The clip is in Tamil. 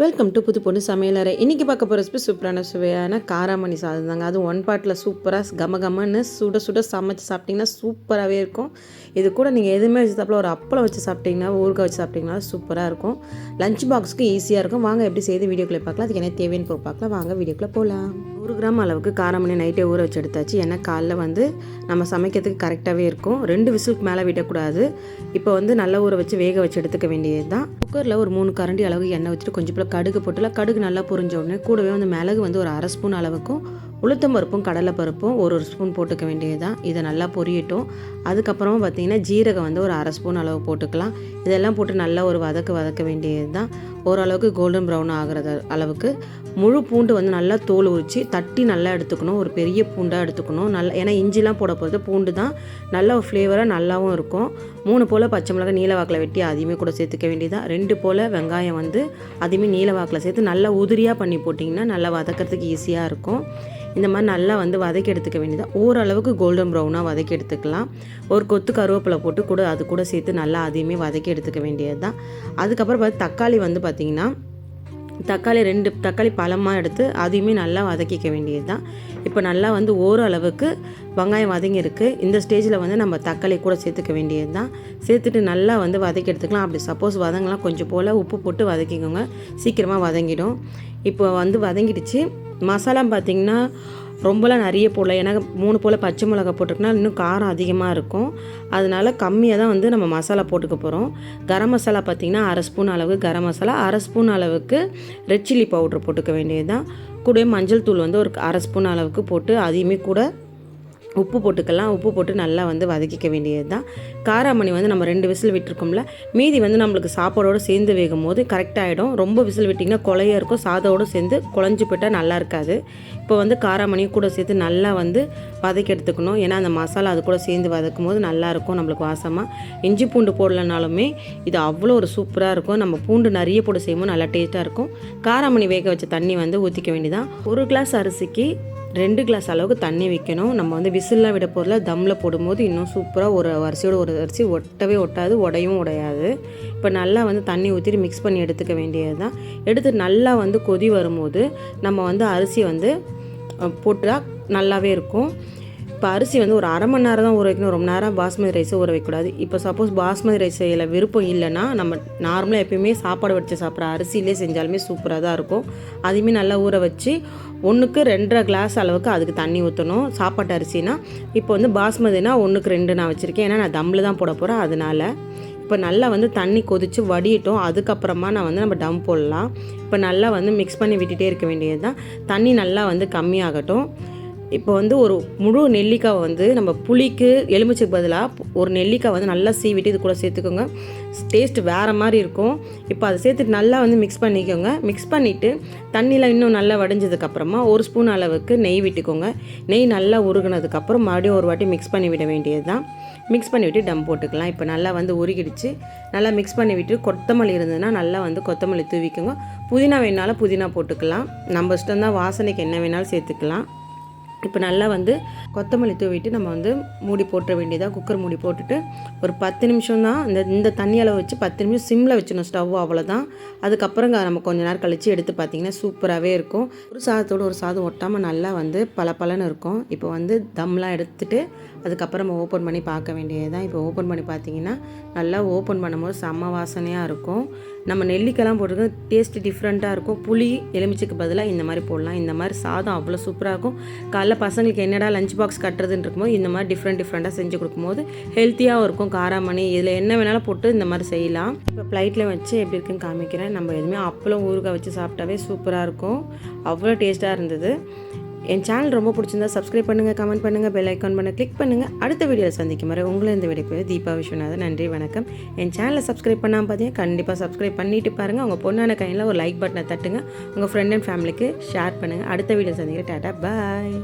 வெல்கம் டு புது பொண்ணு சமையலறை இன்றைக்கி பார்க்க போகிற ரெசிபி சூப்பரான சுவையான காராமணி சாதம் தாங்க. அதுவும் ஒன் பாட்டில் சூப்பராக கம கமன்னு சுட சுட சமைச்சு சாப்பிட்டிங்கன்னா சூப்பராகவே இருக்கும். இது கூட நீங்கள் எதுவுமே வச்சு சாப்பிடல ஒரு அப்பளம் வச்சு சாப்பிட்டிங்கன்னா ஊறுகாய் வச்சு சாப்பிட்டிங்கன்னா சூப்பராக இருக்கும். லஞ்ச் பாக்ஸுக்கு ஈஸியாக இருக்கும். வாங்க எப்படி செய்து வீடியோக்குள்ளே பார்க்கலாம். அதுக்கு என்ன தேவைன்னு போய் பார்க்கலாம். வாங்க வீடியோக்குள்ளே போகலாம் நூறு கிராம் அளவுக்கு காராமணி நைட்டே ஊற வச்சு எடுத்தாச்சு. ஏன்னா காலைல வந்து நம்ம சமைக்கிறதுக்கு கரெக்டாகவே இருக்கும். ரெண்டு விசிலுக்கு மேலே விடக்கூடாது. இப்போ வந்து நல்லா ஊற வச்சு வேக வச்சு எடுத்துக்க வேண்டியது தான் குக்கரில் ஒரு மூணு கரண்டி அளவுக்கு எண்ணெய் வச்சுட்டு கொஞ்சம் போல் கடுகு போட்டுல கடுகு நல்லா பொரிஞ்ச உடனே கூடவே வந்து மிளகு வந்து ஒரு அரை ஸ்பூன் அளவுக்கும் உளுத்தம் பருப்பும் கடலை பருப்பும் ஒரு ஒரு ஸ்பூன் போட்டுக்க வேண்டியது தான் இதை நல்லா பொரியட்டும். அதுக்கப்புறமா பார்த்திங்கன்னா ஜீரகம் வந்து ஒரு அரை ஸ்பூன் அளவு போட்டுக்கலாம். இதெல்லாம் போட்டு நல்லா ஒரு வதக்கு வதக்க வேண்டியது தான் ஓரளவுக்கு கோல்டன் ப்ரௌன் ஆகிறது அளவுக்கு. முழு பூண்டு வந்து நல்லா தோல் உரித்து தட்டி நல்லா எடுத்துக்கணும். ஒரு பெரிய பூண்டாக எடுத்துக்கணும். நல்லா ஏன்னா இஞ்சிலாம் போட போகிறது பூண்டு தான். நல்ல ஒரு ஃப்ளேவராக நல்லாவும் இருக்கும். மூணு போல் பச்சை மிளகாய் நீல வாக்கில் வெட்டி அதையுமே கூட சேர்த்துக்க வேண்டியதான் ரெண்டு போல் வெங்காயம் வந்து அதையுமே நீல வாக்கில் சேர்த்து நல்லா உதிரியாக பண்ணி போட்டிங்கன்னா நல்லா வதக்கிறதுக்கு ஈஸியாக இருக்கும். இந்த மாதிரி நல்லா வந்து வதக்கி எடுத்துக்க வேண்டியதாக ஓரளவுக்கு கோல்டன் ப்ரௌனாக வதக்கி எடுத்துக்கலாம். ஒரு கொத்து கருவேப்பிலை போட்டு கூட அது கூட சேர்த்து நல்லா அதையுமே வதக்கி எடுத்துக்க வேண்டியது தான். அதுக்கப்புறம் பார்த்து தக்காளி வந்து பார்த்திங்கன்னா தக்காளி ரெண்டு தக்காளி பழமாக எடுத்து அதையுமே நல்லா வதக்கிக்க வேண்டியது தான். இப்போ நல்லா வந்து ஓரளவுக்கு வெங்காயம் வதங்கியிருக்கு. இந்த ஸ்டேஜில் வந்து நம்ம தக்காளி கூட சேர்த்துக்க வேண்டியது தான் சேர்த்துட்டு நல்லா வந்து வதக்கி எடுத்துக்கலாம். அப்படி சப்போஸ் வதங்கலாம் கொஞ்சம் போல் உப்பு போட்டு வதக்கிக்கோங்க. சீக்கிரமாக வதங்கிடும். இப்போ வந்து வதங்கிடுச்சு. மசாலா பார்த்திங்கன்னா ரொம்பலாம் நிறைய போடல. ஏன்னா மூணு போல் பச்சை மிளகா போட்டிருக்குன்னா இன்னும் காரம் அதிகமாக இருக்கும். அதனால கம்மியாக தான் வந்து நம்ம மசாலா போட்டுக்க போகிறோம் கரம் மசாலா பார்த்திங்கன்னா அரை ஸ்பூன் அளவு கரம் மசாலா அரை ஸ்பூன் அளவுக்கு ரெட் சில்லி பவுட்ரு போட்டுக்க வேண்டியது தான் கூட மஞ்சள் தூள் வந்து ஒரு அரை ஸ்பூன் அளவுக்கு போட்டு அதையுமே கூட உப்பு போட்டுக்கலாம். உப்பு போட்டு நல்லா வந்து வதக்கிக்க வேண்டியது தான் காராமணி வந்து நம்ம ரெண்டு விசில் விட்டுருக்கோம்ல மீதி வந்து நம்மளுக்கு சாப்பாடோடு சேர்ந்து வேகும் போது கரெக்டாகிடும் ரொம்ப விசில் விட்டிங்கன்னா கொலையாக இருக்கும். சாதோடு சேர்ந்து குழஞ்சி போட்டால் நல்லா இருக்காது. இப்போ வந்து காராமணியும் கூட சேர்த்து நல்லா வந்து வதக்கி எடுத்துக்கணும். ஏன்னா அந்த மசாலா அது கூட சேர்ந்து வதக்கும் போது நல்லாயிருக்கும் நம்மளுக்கு வாசமாக இஞ்சி பூண்டு போடலனாலுமே இது அவ்வளோ ஒரு சூப்பராக இருக்கும். நம்ம பூண்டு நிறைய போட்டு செய்யும்போது நல்லா டேஸ்ட்டாக இருக்கும். காராமணி வேக வச்ச தண்ணி வந்து ஊற்றிக்க வேண்டியதான் ஒரு கிளாஸ் அரிசிக்கு ரெண்டு கிளாஸ் அளவுக்கு தண்ணி வைக்கணும். நம்ம வந்து விசில்லாம் விட போதில் தம்மில் போடும்போது இன்னும் சூப்பராக ஒரு அரிசியோட ஒரு அரிசி ஒட்டவே ஒட்டாது உடையும் உடையாது. இப்போ நல்லா வந்து தண்ணி ஊற்றிட்டு மிக்ஸ் பண்ணி எடுத்துக்க வேண்டியது தான் எடுத்து நல்லா வந்து கொதி வரும்போது நம்ம வந்து அரிசி வந்து போட்டால் நல்லாவே இருக்கும். இப்போ அரிசி வந்து ஒரு அரை மணி நேரம் தான் ஊற வைக்கணும். ரொம்ப நேரம் பாஸ்மதி ரைஸை ஊற வைக்கக்கூடாது இப்போ சப்போஸ் பாஸ்மதி ரைஸ் செய்யல விருப்பம் இல்லைன்னா நம்ம நார்மலாக எப்பயுமே சாப்பாடு வடித்து சாப்பிட்ற அரிசியிலே செஞ்சாலுமே சூப்பராக தான் இருக்கும். அதையுமே நல்லா ஊற வச்சு ஒன்றுக்கு ரெண்டரை கிளாஸ் அளவுக்கு அதுக்கு தண்ணி ஊற்றணும் சாப்பாட்டு அரிசினா இப்போ வந்து பாஸ்மதினா ஒன்றுக்கு ரெண்டு நான் வச்சுருக்கேன். ஏன்னா நான் தம்மில் தான் போட போகிறேன் அதனால் இப்போ நல்லா வந்து தண்ணி கொதித்து வடியட்டும். அதுக்கப்புறமா நான் வந்து நம்ம டம் போடலாம். இப்போ நல்லா வந்து மிக்ஸ் பண்ணி விட்டுட்டே இருக்க வேண்டியது தான் தண்ணி நல்லா வந்து கம்மியாகட்டும். இப்போ வந்து ஒரு முழு நெல்லிக்காய் வந்து நம்ம புளிக்கு எலுமிச்சைக்கு பதிலாக ஒரு நெல்லிக்காய் வந்து நல்லா சீவிட்டு இது கூட சேர்த்துக்கோங்க. டேஸ்ட் வேறு மாதிரி இருக்கும். இப்போ அதை சேர்த்துட்டு நல்லா வந்து மிக்ஸ் பண்ணிக்கோங்க. மிக்ஸ் பண்ணிவிட்டு தண்ணியில் இன்னும் நல்லா வடிஞ்சதுக்கப்புறமா ஒரு ஸ்பூன் அளவுக்கு நெய் விட்டுக்கோங்க. நெய் நல்லா உருகினதுக்கப்புறம் மறுபடியும் ஒரு வாட்டி மிக்ஸ் பண்ணி விட வேண்டியது தான் மிக்ஸ் பண்ணிவிட்டு டம் போட்டுக்கலாம். இப்போ நல்லா வந்து உருகிடுச்சு. நல்லா மிக்ஸ் பண்ணி விட்டு கொத்தமல்லி இருந்ததுன்னா நல்லா வந்து கொத்தமல்லி தூவிக்கோங்க. புதினா வேணாலும் புதினா போட்டுக்கலாம். நம்ம இஷ்டம் தான் வாசனைக்கு என்ன வேணாலும் சேர்த்துக்கலாம். இப்போ நல்லா வந்து கொத்தமல்லி தூவிட்டு நம்ம வந்து மூடி போட்டுற வேண்டியதாக குக்கர் மூடி போட்டுட்டு ஒரு பத்து நிமிஷம் தான் இந்த இந்த தண்ணி அளவு வச்சு பத்து நிமிஷம் சிம்மில் வச்சிடணும் ஸ்டவ் அவ்வளோதான் அதுக்கப்புறம் நம்ம கொஞ்ச நேரம் கழித்து எடுத்து பார்த்திங்கன்னா சூப்பராகவே இருக்கும். ஒரு சாதத்தோடு ஒரு சாதம் ஒட்டாமல் நல்லா வந்து பல பலன்னு இருக்கும். இப்போ வந்து தம்லாம் எடுத்துட்டு அதுக்கப்புறம் நம்ம ஓப்பன் பண்ணி பார்க்க வேண்டியது தான் இப்போ ஓப்பன் பண்ணி பார்த்தீங்கன்னா நல்லா ஓப்பன் பண்ணும்போது செம்ம வாசனையாக இருக்கும். நம்ம நெல்லிக்கெல்லாம் போட்டிருக்கோம். டேஸ்ட்டு டிஃப்ரெண்ட்டாக இருக்கும். புளி எலுமிச்சைக்கு பதிலாக இந்த மாதிரி போடலாம். இந்த மாதிரி சாதம் அவ்வளோ சூப்பராக இருக்கும். காலைல பசங்களுக்கு என்னடா லஞ்ச் பாக்ஸ் பாக்ஸ் கட்டுறதுன்னு இருக்கும்போது இந்த மாதிரி டிஃப்ரெண்ட் டிஃப்ரெண்ட்டாக செஞ்சு கொடுக்கும்போது ஹெல்த்தியாகவும் இருக்கும். காராமணி இதில் என்ன வேணாலும் போட்டு இந்த மாதிரி செய்யலாம். இப்போ ஃப்ளைட்டில் வச்சு எப்படி இருக்குன்னு காமிக்கிறேன். நம்ம எதுவுமே அப்பளம் ஊறுகாய் வச்சு சாப்பிட்டாவே சூப்பராக இருக்கும். அவ்வளோ டேஸ்ட்டாக இருந்தது. என் சேனல் ரொம்ப பிடிச்சிருந்தா சப்ஸ்கிரைப் பண்ணுங்கள் கமெண்ட் பண்ணுங்கள் பெல் ஐக்கான் பண்ண கிளிக் பண்ணுங்கள் அடுத்த வீடியோவில் சந்திக்கும் வரை உங்களை இந்த வீடியோ தீபா விஸ்வநாதன். நன்றி வணக்கம். என் சேனலை சப்ஸ்கிரைப் பண்ணாமல் பார்த்தீங்கன்னா கண்டிப்பாக சப்ஸ்கிரைப் பண்ணிட்டு பாருங்கள் உங்கள் பொண்ணான கையில் ஒரு லைக் பட்டனை தட்டுங்க. உங்கள் ஃப்ரெண்ட் அண்ட் ஃபேமிலிக்கு ஷேர் பண்ணுங்கள் அடுத்த வீடியோ சந்திக்கிறேன். டாட்டா பாய்